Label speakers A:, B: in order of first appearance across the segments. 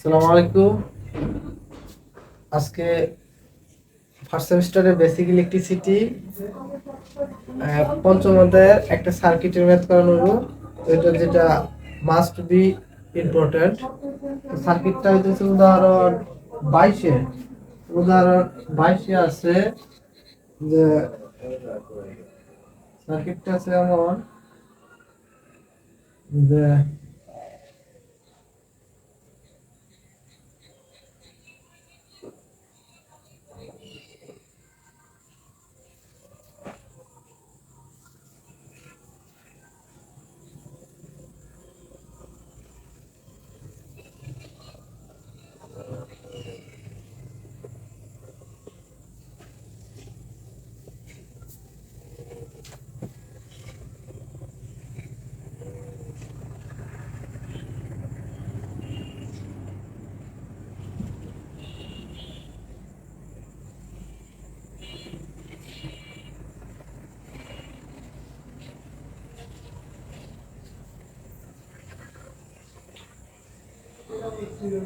A: আসসালামু আলাইকুম। আজকে ফার্স্ট সেমিস্টারে বেসিক ইলেকট্রিসিটি পঞ্চম অধ্যায়ের একটা সার্কিটের ম্যাথ করানো হলো যেটা মাস্ট বি ইম্পর্টেন্ট সার্কিটটা হইতেছে উদাহরণ বাইশে। উদাহরণ বাইশে আছে যে সার্কিটটা আছে এমন যে তো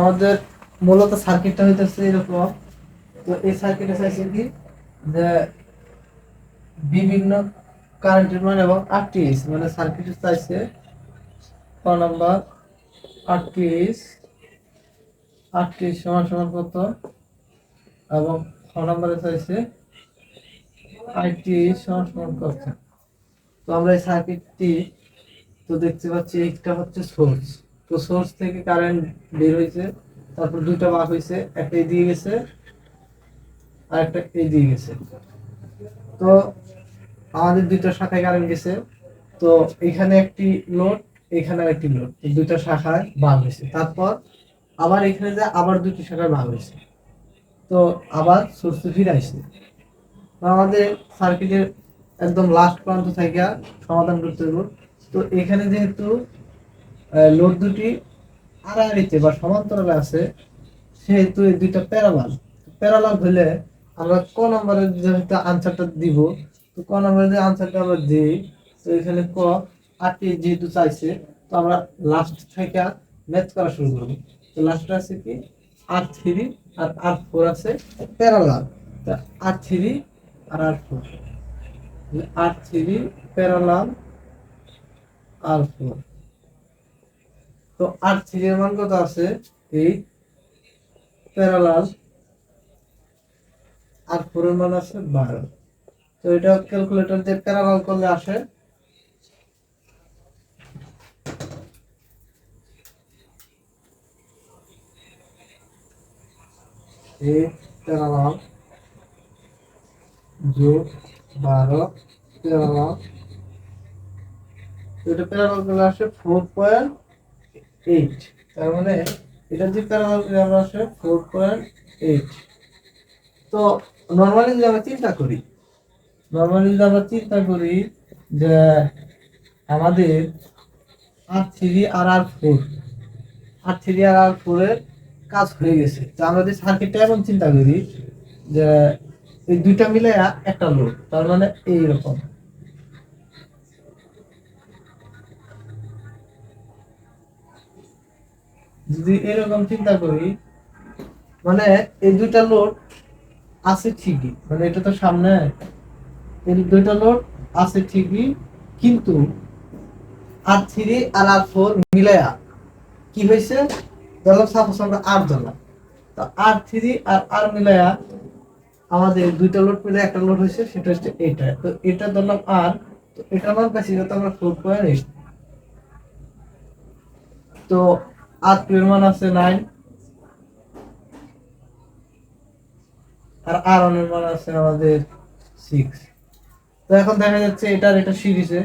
A: আমাদের মূলত সার্কিটটা হইতেছে এরকম। তো এই সার্কিটে চাইছে কি? যে বিভিন্ন কারেন্টের মান এবং আরটিএস মানে সার্কিটে চাইছে ক নাম্বার আরটিএস আরটিএস সমান সমান কত? এবং খ নাম্বারে চাইছে আইটিএস সমান কত তো আমরা এই সার্কিটটি তো দেখতে পাচ্ছি, একটা হচ্ছে সোর্স তো সোর্স থেকে কারেন্ট বের হয়েছে, তারপর দুইটা বাক হয়েছে, একটা এই দিয়ে গেছে আর একটা এই দিয়ে গেছে। তো আমাদের দুইটা শাখায় কারেন্ট গেছে। তো এখানে একটি লোড এখানে একটি লোড দুইটা শাখায় ভাগ হয়েছে। তারপর আবার এখানে যে আবার দুটি শাখায় ভাগ হয়েছে। তো আবার সোর্সে ফিরে আসছে। আমাদের সার্কিটের একদম লাস্ট প্রান্ত থেকে সমাধান করতে হবে তো এখানে যেহেতু লোড দুটি আড়াআড়িতে বা সমান্তরালে আছে, সেহেতু এই দুইটা প্যারালাল প্যারালাল হলে আমরা ক নম্বরের যেহেতু আনসারটা দিব, তো ক নম্বরের যে আনসারটা আমরা দিই, তো এখানে ক আটটি যেহেতু চাইছে, তো আমরা লাস্ট থেকে ম্যাথ করা শুরু করব। তো লাস্টে আছে কি? আর থ্রি আর আর ফোর আছে? প্যারালাল আর থ্রি আর R four. R three parallel R four. তো আর থ্রি এর মান কত আছে? এই প্যারালাল আর ফোর এর মান আছে বারো। তো এটা ক্যালকুলেটর দিয়ে প্যারালাল করলে আসে এই প্যারালাল যোগ বারো প্যারালাল এটা প্যারালাল করলে আসে ফোর পয়েন্ট এইট তার মানে এটা যদি প্যারালাল আমরা আসে ফোর পয়েন্ট এইট তো নর্মালি যদি আমরা চিন্তা করি নর্মালি যদি আমরা চিন্তা করি যে আমাদের আর থ্রি আর আর ফোর আর থ্রি আর আর ফোরের কাজ হয়ে গেছে। তো আমরা যদি সার্কিটটা এমন চিন্তা করি যে এই দুইটা মিলে একটা লোড তার মানে এইরকম। যদি এরকম চিন্তা করি মানে এই দুইটা লোড আছে ঠিকই মানে এটা তো সামনে, এই দুইটা লোড আছে ঠিকই, কিন্তু আর থ্রি আর আর ফোর মিলায়া কি হয়েছে? ধরলাম সাপোজ আমরা আর ধরলাম। তো আর থ্রি আর আর মিলায়া আমাদের দুইটা লোড মিলে একটা লোড হয়েছে, সেটা হচ্ছে এটা। তো এটা ধরলাম আর তো এটার মান পাচ্ছি কত আমরা ফোর পয়েন্ট এইট তো আর টু এর মান আছে নাইন আর আর এর মান আছে আমাদের সিক্স তো এখন দেখা যাচ্ছে এটার এটা সিরিজে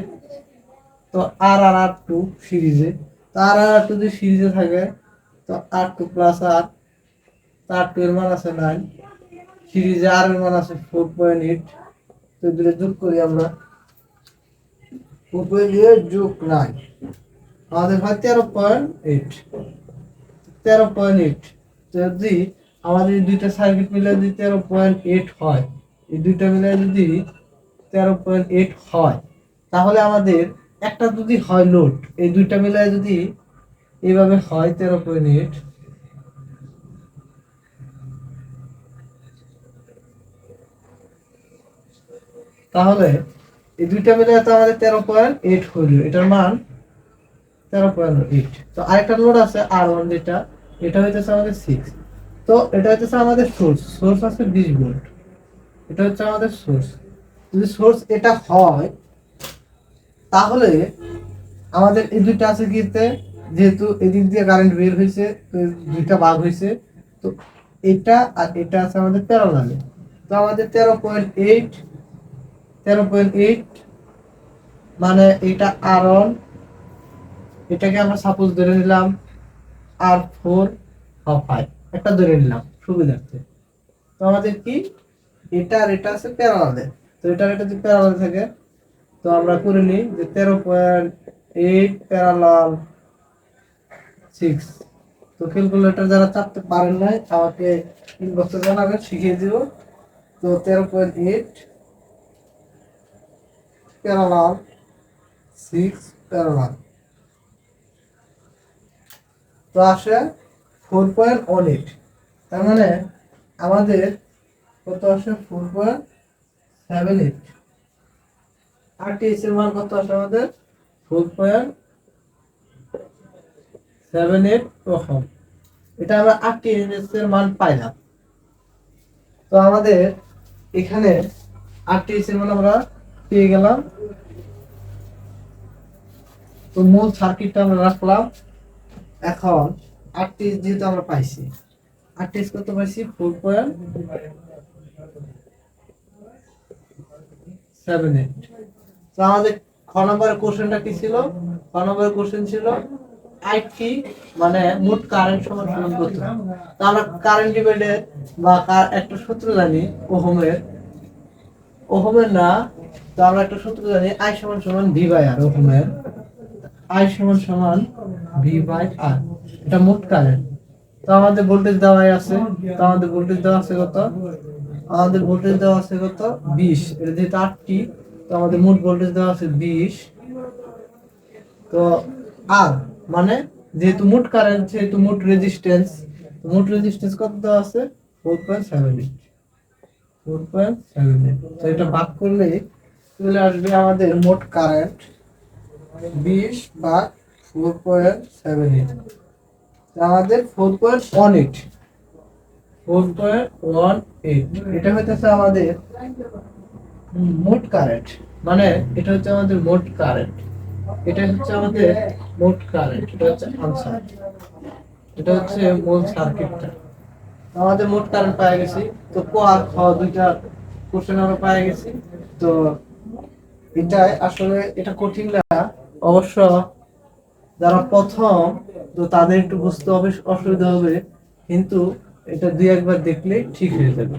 A: তো আর আর আর টু সিরিজে তো আর আর টু যদি সিরিজে থাকে তো আর টু প্লাস আর তো আর টু এর মান আছে নাইন সিরিজে আর এর মান আছে ফোর পয়েন্ট এইট তো দুটো যোগ করি আমরা। ফোর পয়েন্ট এইট যোগ নাইন আমাদের হয় তেরো পয়েন্ট এইট তেরো পয়েন্ট এইট যদি আমাদের দুইটা সার্কিট মিলে যদি তেরো পয়েন্ট এইট হয়, এই দুইটা মিলে যদি তেরো পয়েন্ট এইট হয়, তাহলে আমাদের একটা যদি হয় লোড এই দুইটা মিলে যদি এইভাবে হয় তেরো পয়েন্ট তাহলে এই দুইটা মিলে তো আমাদের তেরো পয়েন্ট এইট হইল। এটার মান তেরো পয়েন্ট এইট তো আরেকটা লোড আছে আর ওয়ান যেটা, এটা হইতেছে আমাদের সিক্স তো এটা হইতেছে আমাদের সোর্স সোর্স আছে বিশ ভোল্ট এটা হচ্ছে আমাদের সোর্স যদি সোর্স এটা হয়, তাহলে আমাদের এই দুইটা আছে কিতে? যেহেতু এদিক দিয়ে কারেন্ট বের হয়েছে, তো দুইটা ভাগ হয়েছে, তো এটা আর এটা আছে আমাদের প্যারালালে তো আমাদের তেরো পয়েন্ট এইট তেরো পয়েন্ট এইট মানে এটা আর অন এটাকে আমরা সাপোজ ধরে নিলাম আর ফোর ফাইভ একটা ধরে নিলাম, সুবিধার্থে। তো আমাদের কি? এটা আর এটা আছে প্যারালালে তো এটা আর এটা যদি প্যারালাল থাকে, তো আমরা করে নিই যে তেরো পয়েন্ট এইট প্যারালাল সিক্স তো ক্যালকুলেটর যারা চাপতে পারেন নাই আমাকে ইনবক্সে জানাবেন শিখিয়ে দিব। তো তেরো point eight parallel six parallel তো আসে ফোর পয়েন্ট ওয়ান এইট তার মানে আমাদের কত আসে? ফোর পয়েন্ট সেভেন এইট আর টিএস এর মান কত আসে আমাদের? Four point seven eight ohm এটা আমরা আর টিএস এর মান পাইলাম। তো আমাদের এখানে টিএস এর মান আমরা পেয়ে গেলাম। তো মূল সার্কিটটা আমরা রাখলাম। এখন আটত্রিশ যেহেতু আমরা পাইছি আটত্রিশ কত পাইছি? ফোর পয়েন্ট সেভেন এইট তো আমাদের খ নম্বরের কোশ্চেনটা কি ছিল? খ নম্বরের কোশ্চেন ছিল আইটি মানে মোট কারেন্ট সমান কত তো আমরা কারেন্ট ডিভাইডের বা একটা সূত্র জানি, ওহমের। ওহমের না, তো আমরা একটা সূত্র জানি আই সমান সমান ভি বাই আর ওহমের। আই সমান সমান ভি বাই আর এটা মোট কারেন্ট তো আমাদের ভোল্টেজ দেওয়াই আছে। তো আমাদের ভোল্টেজ দেওয়া আছে কত? আমাদের ভোল্টেজ দেওয়া আছে কত? বিশ। এটা যেহেতু আটটি, তো আমাদের মোট ভোল্টেজ দেওয়া আছে বিশ। তো আর মানে যেহেতু মোট কারেন্ট যেহেতু মোট রেজিস্ট্যান্স মোট রেজিস্ট্যান্স কত দেওয়া আছে? Four point seven eight four point seven eight তো এটা ভাগ করলে চলে আসবে আমাদের মোট কারেন্ট বিশ ভাগ ফোর পয়েন্ট সেভেন এইট আমাদের four point one eight four point one eight এটা হইতেছে আমাদের মোট কারেন্ট মানে এটা হচ্ছে আমাদের মোট কারেন্ট এটা হচ্ছে আমাদের মোট কারেন্ট এটা হচ্ছে আনসার এটা হচ্ছে মূল সার্কিটটা আমাদের মোট কারেন্ট পাই গেছি, তো ক আর খ দুইটা কোশ্চেন আমরা পাই গেছি, তো এটাই আসলে এটা কঠিন না। অবশ্য যারা প্রথম, তো তাদের একটু বুঝতে হবে অসুবিধা হবে, কিন্তু এটা দুই একবার দেখলেই ঠিক হয়ে যাবে।